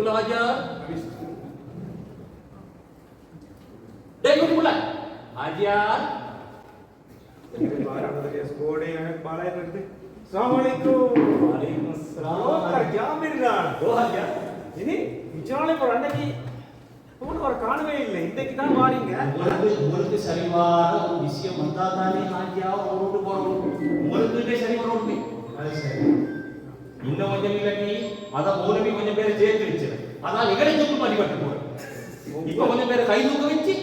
pula Hajar. Dek ikut pula. Hajar. Oh Hajar. இனி நிச்சயம் இப்போ அன்னைக்கு கூட ஒரு காணவே இல்லை இன்னைக்கு தான் வாரீங்க உங்களுக்கு உங்களுக்கு சரிவான ஒரு விஷயம் வந்தா தானே ஆஜியா ஓட்டு போறோம் உங்களுக்கு சரி வரும் அது சரி இன்னும் கொஞ்சம் இல்லாட்டி அத மௌலவி கொஞ்சம் பேரை சேர்த்து வச்சு. அதான் பண்ணி கட்டு போறேன். இப்ப கொஞ்சம் பேரை கை தூக்க வச்சு.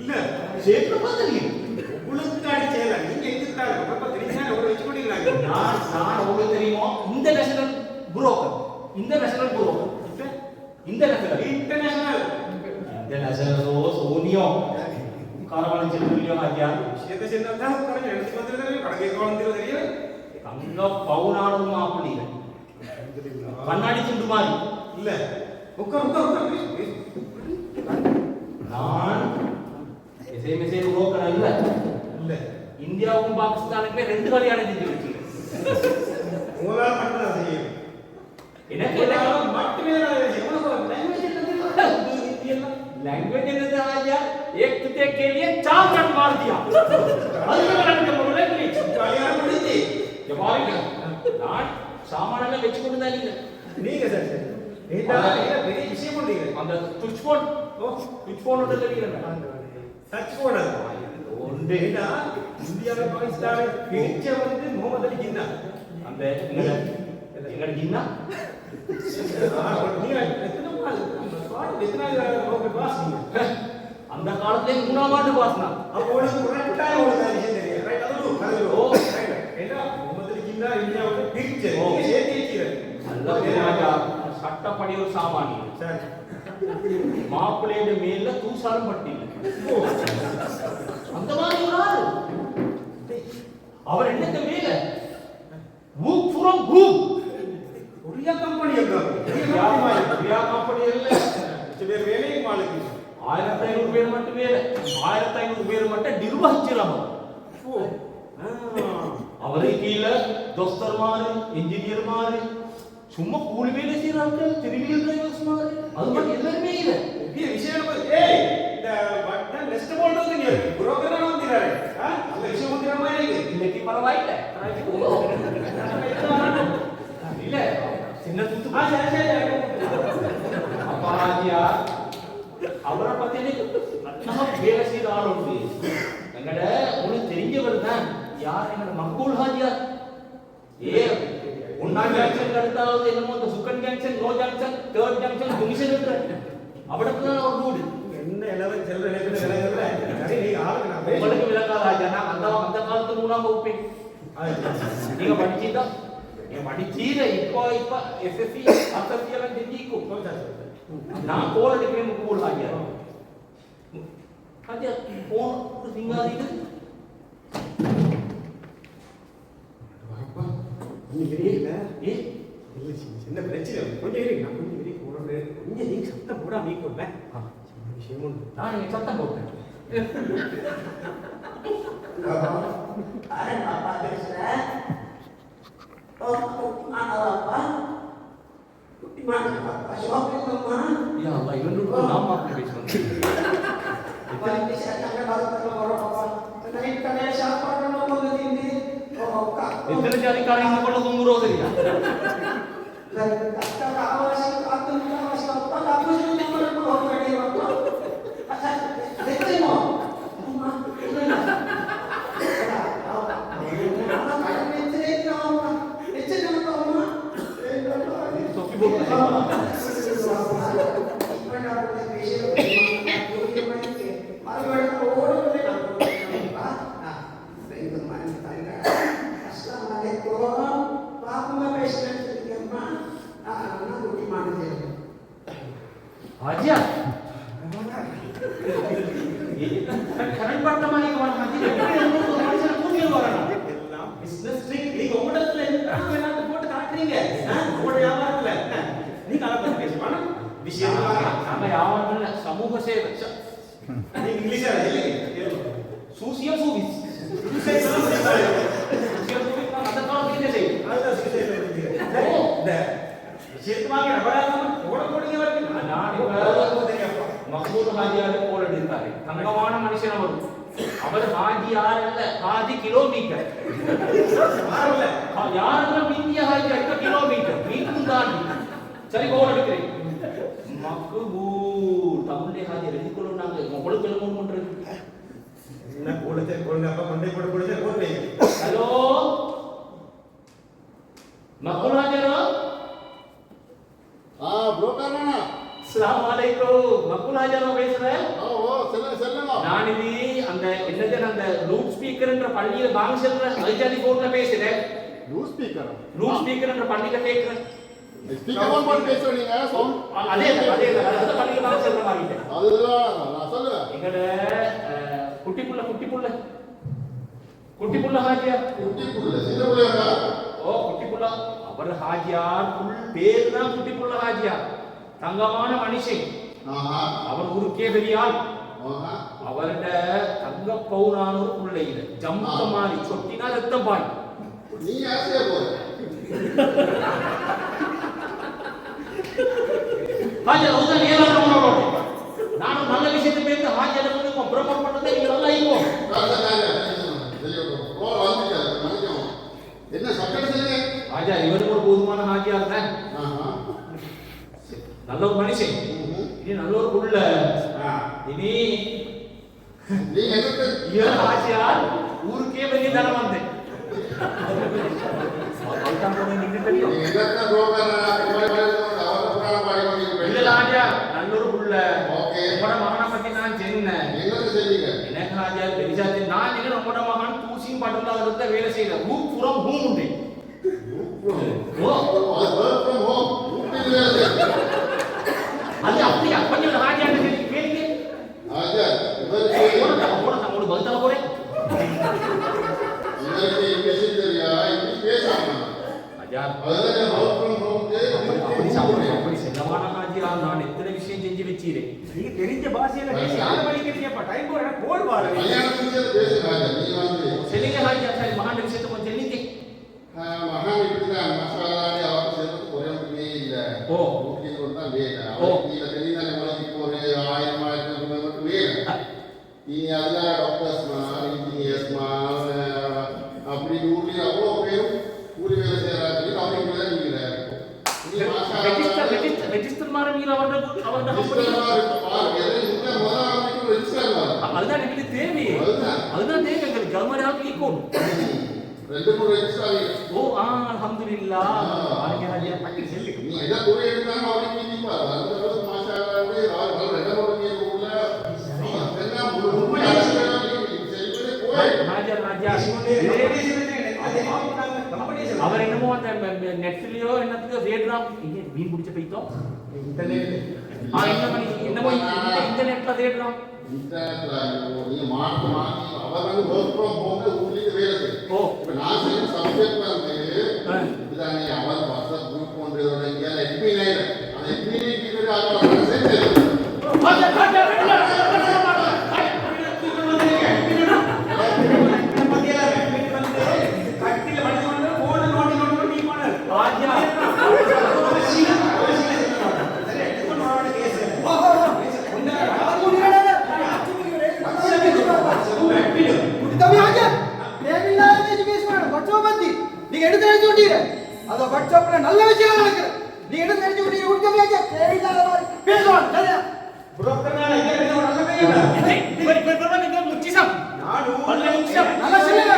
இல்ல சேர்த்து பார்த்துருக்கீங்க உங்களுக்கு அடிச்சேல நீங்க எதுக்காக ரொம்ப தெரிஞ்சா ஒரு வச்சு கொண்டீங்களா நான் நான் உங்களுக்கு தெரியுமோ? இந்த நேஷனல் புரோக்கர் இந்த நேஷனல் புரோக்கர் இந்த நேஷனல் இன்டர்நேஷனல் இந்த நேஷனலோ சோனியோ. காரவாணி செல்லுலையோ எடுத்து கடைக்கு குழந்தைல தெரியும் அங்க பவுனாடும் மாப்பிள்ளை கண்ணாடி துண்டு மாறி இல்ல. உட்கார் உட்கார் உட்கார். நான் எசை மிசை உருவாக்கணும் இல்ல. இல்ல. இந்தியாவுக்கும் பாகிஸ்தானுக்குமே ரெண்டு கல்யாணம் செஞ்சு வச்சிருக்கேன் எனக்கு மட்டுமே லாங்குவேஜ் ने कहा यार एक कुत्ते के लिए चार रन मार दिया अलग रन के मुकाबले में गालियां पड़ी थी जवाब ही नहीं தான் நீங்க நீங்க சார் சரி. ஏண்டா, ஏண்டா, பெரிய விஷயம் பண்றீங்க. அந்த சுவிட்ச் போன் ஓ, சுவிட்ச் போன் ஒன்று தெரியுறேன் touch phone அது. ஒன்று ஏண்டா, இந்தியாவை பாகிஸ்தானை பிரிச்ச வந்து முகமது அலி ஜின்னா. அந்த எங்கட ஜின்னா அந்த காலத்திலே மூணாம் ஆண்டு பாசனா அப்போ உனக்கு தெரியும். ஓ. Right. ஏண்டா, அலி ஜின்னா இந்தியாவை பிரிச்ச. ஓ. சட்டப்படி ஒரு சாமானியன் சரி. மாப்பிள்ளையோட மேல தூசாரம் பட்டில்லை ஓ. அந்த மாதிரி ஒரு ஆள் அவர் என்னத்த மேல ஊக் புறம் ஊக் அங்க. பெரிய. கம்பெனி இல்ல பேர் வேலையும் ஆளுக்கு. ஆயிரத்தி ஐநூறு பேர் மட்டும் வேலை ஆயிரத்தி ஐநூறு பேர் மட்டும் நிர்வகிச்சிடாம ஓ. ஆ. தொஸ்தர்மாரு இன்ஜினியர்மாரு சும்மா கூலி வேலை செய்யறாங்க திருவியல் டிரைவர்ஸ் மாரு அது மாதிரி எல்லாருமே இல்லை பெரிய விஷயம். ஏய், இந்த பட்டன் ரெஸ்ட் போல்றது நீங்க புரோக்கர் தானே வந்திராரு. ஆ? அந்த விஷயம் வந்திர மாதிரி இருக்கு. இன்னைக்கு பரவாயில்ல இல்ல சின்ன ஆ, தூத்து சரி, சரி, சரி. அப்பாஜியா அவரை பத்தி எனக்கு நல்லா வேலை செய்த ஆள் உண்டு எங்கட உங்களுக்கு தெரிஞ்சவர் தான் யார் எங்கட மக்கூல் ஹாஜியா ஏ ஒன்னா ஜங்ஷன் அடுத்தாவது என்னமோ இந்த சுக்கன் junction no junction third junction junction இருக்கு அவிடத்து தான் ஒரு வீடு என்ன நான் பேசுறேன். உங்களுக்கு விளக்காத ஹாஜியா நான் அந்த அந்த காலத்து மூணாம் வகுப்பே நீங்க படிச்சீதா நீங்க படிச்சீத இப்போ இப்போ எஸ்எஸ்சி எஸ்எஸ்சி எல்லாம் தெரிஞ்சிக்கும். நான் கோல் அடிக்கிறேன் முக்கூல் ஹாஜியா ஹாஜியா போன் ஒரு சிங்காதிக்கு வாப்பா, கொஞ்சம் வெளியே இல்ல. ஏ இல்ல, சின்ன- பிரச்சனை. கொஞ்சம் இருங்க, நான் கொஞ்சம் வெளியே போறேன். கொஞ்சம் நீங்க சத்தம் நீக்கோங்க. சின்ன விஷயம். நான் இங்க சத்தம் போட்டேன் Ada apa Krisna? Oh, di mana Bapak? dari karing ko lo kumuro diri. Dan kakak awas atau awas apa tak வாங்க நபராகாம போட போடுங்க வரைக்கும் நான் இப்ப மஹ்மூத் ஹாஜியாரு போல் எடுத்தாரு தங்கமான மனுஷன் அவர் அவர் ஹாஜி யார் அல்ல ஹாஜி கிலோமீட்டர் மாறல ஹா- யாரெல்லாம் இந்திய ஹாஜி அடுத்த கிலோமீட்டர் மீண்டும் தான் சரி கோல் எடுக்கிறேன் மக்பூல் தமிழ் ஹாஜி எழுதி கொள்ளுனாங்க உங்களுக்கு எழுமோன் பண்றது என்ன போடுச்சே போடுங்க அப்பா கொண்டே போட போடுச்சே ஹலோ மக்பூல் ஹாஜரோ ஆ புரோக்கர் அண்ணா அஸ்ஸலாமு அலைக்கும் பேசுறேன் ஓ ஓ சொல்லுங்க சொல்லுங்க நான் இது அந்த என்னது அந்த லூட் ஸ்பீக்கர்ன்ற பள்ளியில வாங்க செல்ற அல்ஜாதி போன்ல பேசுறேன் லூஸ் ஸ்பீக்கர் லூட் ஸ்பீக்கர்ன்ற பள்ளியில கேட்கிறேன் ஸ்பீக்கர் போட்டு அதே தான், அதே செல்ற மாதிரி அதுதான் நான் எங்கட குட்டி புள்ள குட்டி புள்ள? குட்டி புள்ள ஹாஜியா? குட்டி புள்ள சின்ன புள்ளையா ஓ குட்டி புள்ள. அவர் ஹாஜியார் புல் பேர் தான் குட்டி புள்ள ஹாஜியார் தங்கமான மனுஷன். அவர் ஆள் ஆஹா. அவர்ட தங்க பவுனான ஒரு புள்ளை மாதிரி சொட்டினா ரத்தம் பாய் நீ ஆசையா போற ஹாஜர் அதுதான் ஏழாம் நானும் நல்ல விஷயத்தை பேருந்து ஹாஜர் வந்து ப்ரோமோட் பண்ணதை நீங்க நல்லா இப்போ என்ன சக்கரை சொல்லுங்க இவருக்கு ஒரு போதுமான ஹாஜியா தான் நல்ல ஒரு மனுஷன். இனி நல்ல ஒரு புள்ள இனி இவர் ஊருக்கே பெரிய தரம் வந்தேன் தெரியும் நீங்க எதுக்கு புரோக்கர் அவரை புராணம் பாடி இல்ல கொண்டிருக்கீங்க ஹாஜியா ஓகே. உங்களோட மகனை பத்தி நான் சொன்னேன் எங்களுக்கு செய்வீங்க எனக்கு நான் இல்லை உங்களோட மகன் தூசியும் தான் வேலை செய்யறேன் ஹூ புறம் ஹூம் உண்டு. அது அப்படியா? கொஞ்சம் ஹாஜியார் கேளுங்க. உங்களுக்கு பதில் தர போறேன் இவருக்கு இங்கிலீஷ் தெரியா இங்கிலீஷ் பேசாம. ஹாஜியார் அதுதான் ஒர்க் ஃப்ரம் ஹோம்க்கு அப்படி சாப்பிடுங்க அப்படி செல்லமான எத்தனை விஷயம் செஞ்சு வச்சிருக்கேன் நீங்க தெரிஞ்ச பாஷையில பேசி யாரை வலிக்கிறீங்கப்பா. டைம் போற கோல் வந்து செல்லுங்க ஹாஜியார் சரி மகான் விஷயத்தை கொஞ்சம் செல்லுங்க. மகான் இப்படிதான் மசாலாடி அவருக்கு சேர்த்து ஒரே ஒன்றுமே இல்லை. ஓ. தான் வேலை ஓ. அதுதான் எங்களுக்கு தேவை. அதுதான். தேவை எங்களுக்கு. ரெண்டு மூணு ஆகிருக்கு ஓ ஆ அல்ஹம்துலில்லா. பாருங்க பட்டி செல்லு. நீ எதை எடுத்தாலும் அவருக்கு அந்த அளவுக்கு ரெண்டு மூணு முழு போய். ஹாஜியார் அவர் என்னமோ அந்த நெட்லயோ என்னத்துக்கு தேடுறான். இங்க மீன் பிடிச்ச பைத்தோம் ஆ என்ன பண்ணி என்னமோ இன்டர்நெட்ல தேடுறான் இன்டர்நெட்ல நீங்க மாற்றி மாற்றி அவர் வந்து ஒர்க் ஃப்ரம் ஹோம்ல ஊர்லேயே வேலை செய்யும் ஓ. இப்போ நான் செய்ய சப்ஜெக்ட் வந்து. இதானே அவர் வாட்ஸ்அப் குரூப் இங்கே எட்மின் கீழே அவர் சேர்த்து ஹாஜியார் ஹாஜியார் தம்பி ஆஜா தேவையில்லாத பேச்சு பேசுவாங்க வாட்ஸ்அப் பத்தி நீங்க எடுத்து நினைச்சு விட்டீங்க அத வாட்ஸ்அப்ல நல்ல விஷயம் நடக்குது நீங்க எடுத்து நினைச்சு விட்டீங்க உங்க தம்பி ஆஜா தேவையில்லாத மாதிரி பேசுவாங்க சரியா முச்சிசம் பல்ல முச்சிசம் நல்லா சொல்லுங்க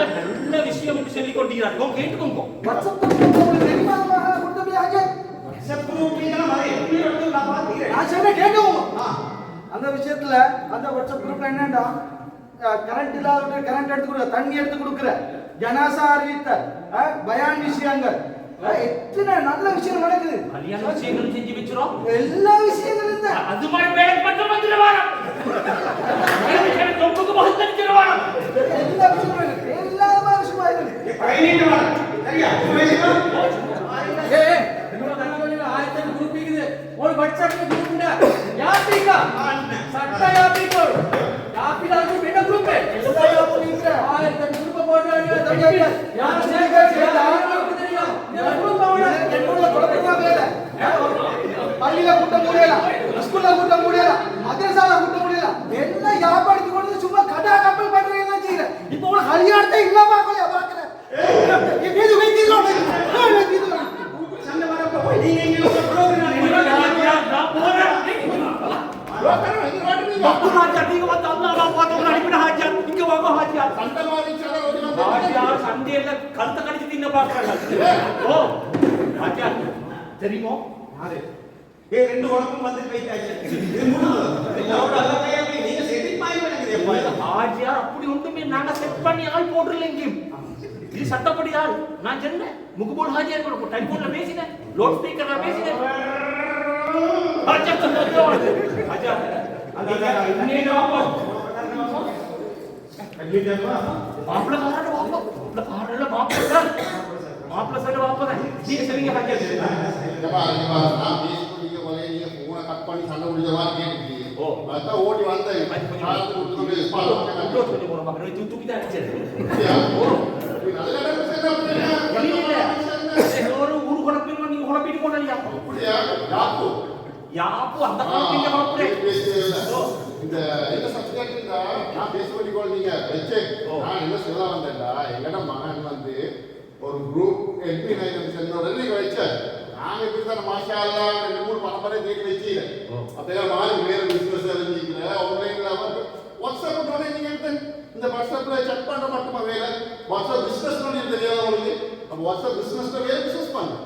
நல்ல நல்ல விஷயம் சொல்லிக் கொண்டிருக்கிறார்கள் கேட்டுக்கோங்க அந்த விஷயத்துல அந்த வாட்ஸ்அப் குரூப்ல என்னண்டா? கரண்ட் இல்லாத கரண்ட் எடுத்து கொடுக்குற தண்ணி எடுத்து கொடுக்குற. ஜனாசா அறிவித்த அஹ், பயான் விஷயங்கள். எத்தனை நல்ல விஷயம் நடக்குது. கல்யாண விஷயங்களும் செஞ்சு வச்சிரும். எல்லா விஷயங்களும் இருந்தா அது மாதிரி வேலை வந்துட வாரம் தொப்புக்கு பகுத்தடிச்சிட வாரம் எல்லா விஷயமும் இருக்கு எல்லா விஷயமும் இருக்கு ஏய் என்னோட தங்கவழியில ஆயிரத்தி ஐநூறு குரூப் இருக்குது ஒரு வாட்ஸ்அப் குரூப் யாத்திரிக்கா சட்ட யாத்திரிக்கா பள்ளியில கூட்ட முடியலாம் ஸ்கூல்ல கூட்ட முடியலாம் மதரசால கூட்ட முடியலாம் என்ன வியாபாரத்துக்கு கொண்டு சும்மா கடா கப்பல் பண்றீங்க செய்யற இப்போ உங்களை கல்யாணத்தை இல்லாம பாக்குறேன் இது வைத்தீங்களா சண்டை வரப்ப போய் நீங்க இங்க ஒரு program நான் போறேன் மக்கு ஹாஜியார் நீங்க வந்து அல்லாஹ் பார்த்தவங்க அனுப்பின ஹாஜியார் இங்க வாங்க ஹாஜியார் ஹாஜியார் சண்டையில கழுத்த கடிச்சு தின்ன பாக்குறாங்க தெரியுமோ? ஏய், ரெண்டு உடம்பும் வந்து போயிட்டாச்சு. நீங்க ஆஜியார் அப்படி ஒன்றுமே நாங்க செட் பண்ணி ஆள் போட்டுருலைங்க இது சட்டப்படி ஆள். நான் சொன்னேன் முகபோல் ஹாஜியார் கூட டெலிபோன்ல பேசினேன். லவுட் ஸ்பீக்கர்ல பேசினேன். ஹாஜியார் சொன்னது மாப்பிள்ள அதான் மாப்பிள்ள சார் மாப்பிள்ள சார் வாப்பா மாப்பிள்ளக்காரன் மாப்பிள்ளை மாப்பிள்ளை சொல்ல வாப்பா நீங்க சரிங்க ஹாஜியார். ஓ. ஓடி வந்தேன் கொஞ்சம் போற பாக்குறேன் தூக்கி தான் அடிச்சது ஒரு ஊர் குழப்பிங்க நீங்க குழப்பிட்டு போனீங்க யாப்பு அந்த குழப்பிங்க குழப்பறேன் இந்த என்ன சப்ஜெக்ட் நான் பேச வேண்டிய வச்சு நான் என்ன சொல்ல வந்தேன்டா எங்கட மகன் வந்து ஒரு குரூப் எம்பி நைன் நீங்க வச்சேன் நாங்க இப்படி தான் மாஷா அல்லா ரெண்டு மூணு பரம்பரை தேடி வச்சு ஓ. அப்ப மாதிரி வேற பிசினஸ் அறிஞ்சிக்கிற ஆன்லைன்ல வாட்ஸ்அப் உடனே நீங்க எடுத்து இந்த வாட்ஸ்அப்ல செக் பண்ண மட்டுமா வேலை? வாட்ஸ்அப் பிசினஸ் பண்ணி தெரியாத உங்களுக்கு? அப்ப வாட்ஸ்அப் பிசினஸ்ல வேற பிசினஸ் பண்ணு.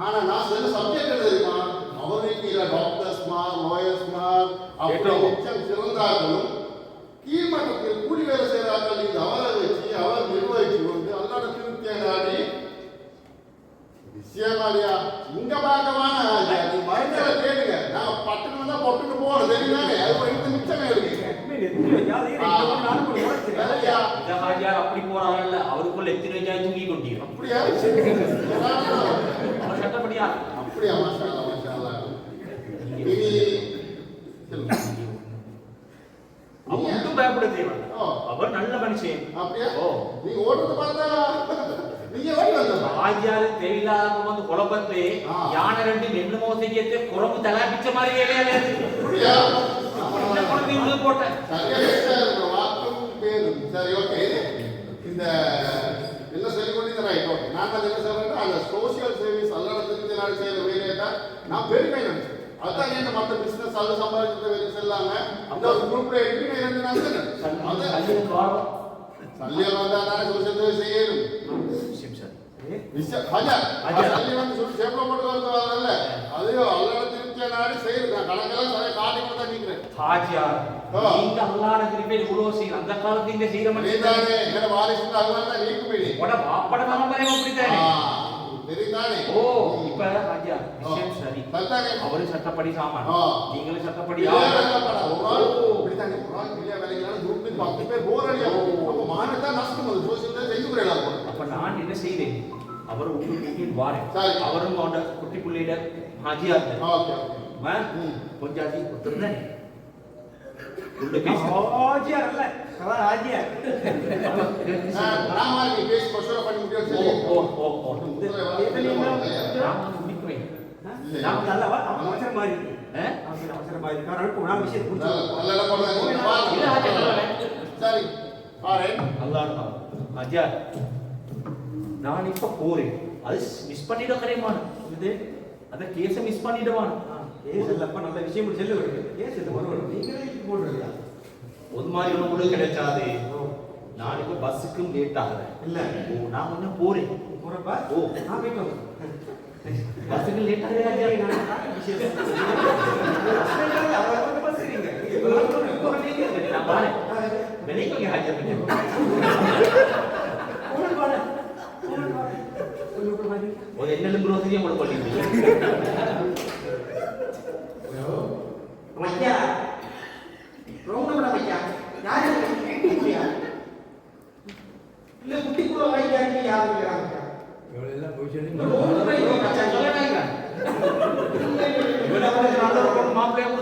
ஆனா நான் சொன்ன சப்ஜெக்ட் என்ன தெரியுமா? அவருக்கு இல்ல டாக்டர்ஸ் மார் லாயர்ஸ் மார் அப்படி. மிச்சம் சிறந்தார்களும் கீழ்மட்டத்தில் கூலி வேலை செய்கிறார்கள் இந்த அவரை வச்சு அவர் நிர்வகிச்சு கொண்டு அல்லாட திருப்தியாடி விஷயமாலியா இங்க பார்க்கவான? நீ மருந்துல கேளுங்க. நாங்க பட்டுக்கு வந்தா பொட்டுக்கு போகணும். தெரியுதானே அது ஒரு இது மிச்சமே இருக்கு. அப்படி போறாங்கல்ல. அவருக்குள்ள எத்தனை வயசாக தூங்கி கொண்டீங்க அப்படியா? அவர் சட்டப்படியா? அப்படியா? மாஷா மாஷா. இனி. அவர் ஒன்றும் பயப்பட தேவை ஓ. அவர் நல்ல மனுஷன். அப்படியா. நீங்க ஓடுறத பார்த்தா ஆஜியாரு தேவையில்லாத வந்து குழப்பத்தை. யானை ரெண்டு மென்னு மோசடியத்தை குரங்கு தலாப்பிச்ச மாதிரி வேலையா உள்ள போட்டேன். சார் இந்த ஓகே என்ன சொல்லி கொண்டு ரைட் ஓகே நான் என்ன சொல்றேன்னா அந்த சோஷியல் சர்வீஸ் அல்லாட திருத்தி நாடு செய்யற வேலையை நான் பெருமை நினைச்சேன். அதான் என்ன மற்ற பிசினஸ் அது சம்பாதிக்கிற வேலை செல்லாம அந்த ஒரு குரூப்ல எப்படி இருந்து நான் அது சல்லியம் வந்தா தானே சோஷியல் சர்வீஸ் செய்யணும் அந்த காலத்து இந்த செய்யற மாதிரி ஓ இப்ப ஹாஜியா விஷயம் சரி. சரிதானே அவரு சட்டப்படி சாமான். நீங்களும் சட்டப்படி. அப்ப நான் என்ன செய்தேன் அவர் உள்ள கூட்டிட்டு வாரேன். அவரும் அவனோட குட்டி பிள்ளையிட ஹாஜியா இருந்தார் அதி கொடுத்துருந்தேன் அவசரம் இருக்கு. ஆ? அவன் அவசரம் மாதிரி இருக்கு. அவன் நான் இப்ப போறேன் அது மிஸ் பண்ணிட கரையமான இது அந்த கேஸ மிஸ் பண்ணிடுவான் ஆ, ஏன் செல்லப்பா நல்ல விஷயம் செல்லு செல்லு வருவது? நீங்களே போடுறீங்களா? ஒரு மாதிரி உங்களுக்கு கிடைச்சாது ஓ, நான் இப்ப பஸ்ஸுக்கும் லேட் ஆகுறேன் இல்ல. ஓ நான் கொஞ்சம் போறேன் போறப்பா? ஓ. நான் போயிட்டு. பஸ்ஸுக்கு லேட் ஆகுறேன். நான் விஷயம் சொல்றேன். அவரை ஒரு எண்ணெலும் ரோசரியும் உங்களுக்கு பண்ணிட்டு மச்சான் ரொம்ப கூட மச்சான் யாரு இல்ல குட்டி கூட வாங்கிக்காங்க யாரு இருக்கிறாங்க மாப்பிள்ளைய கொடுத்தா நட்டன்